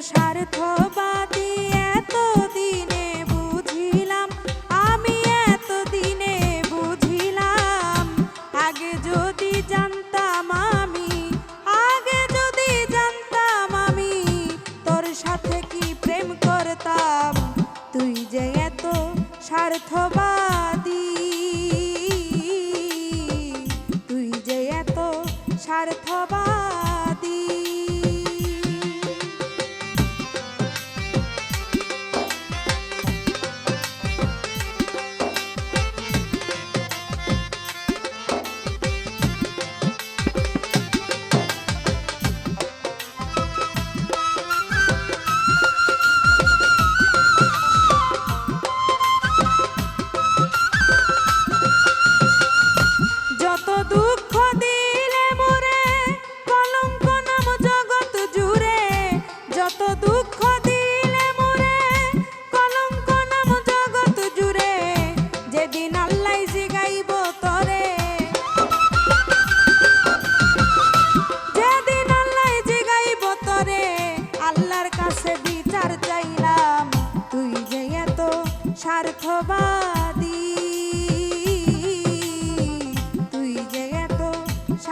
স্বার্থবাদী এত দিনে বুঝিলাম, আমি এত দিনে বুঝিলাম, আগে যদি আগে যদি জানতাম আমি, তোর সাথে কি প্রেম করতাম? যে এত তুই যে এত স্বার্থবাদী।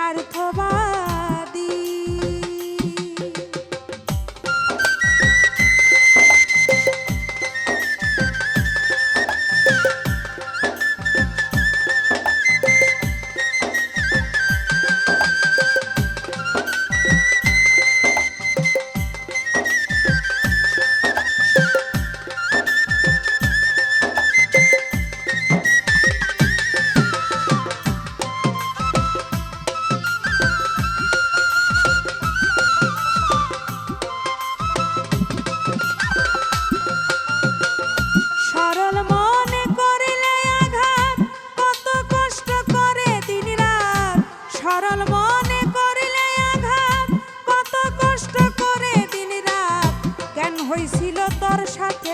ব্যর্থ বা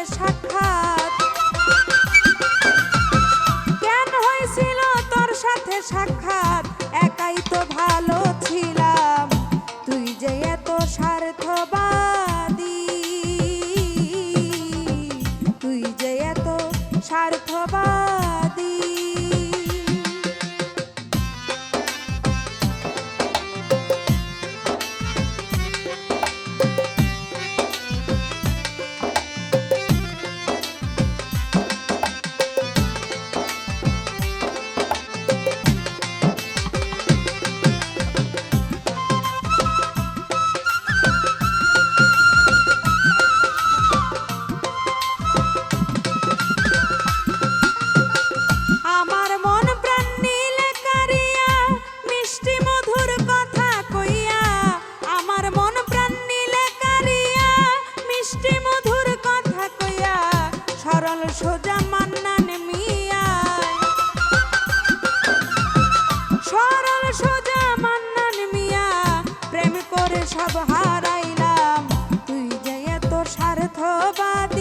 সাক্ষাৎ। কেন হয়েছিল তোর সাথে সাক্ষাৎ। পাগল সোজা মান্নান সরল সোজা মান্নান মিয়া প্রেম করে সব হারাইলাম। তুই যে এত স্বার্থবাদী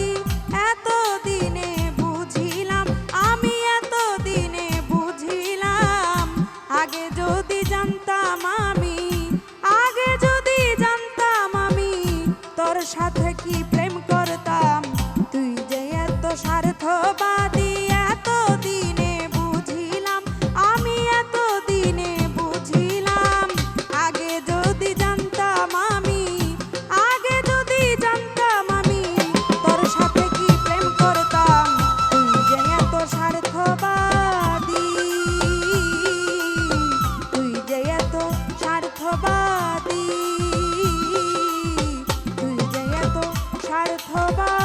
好吧。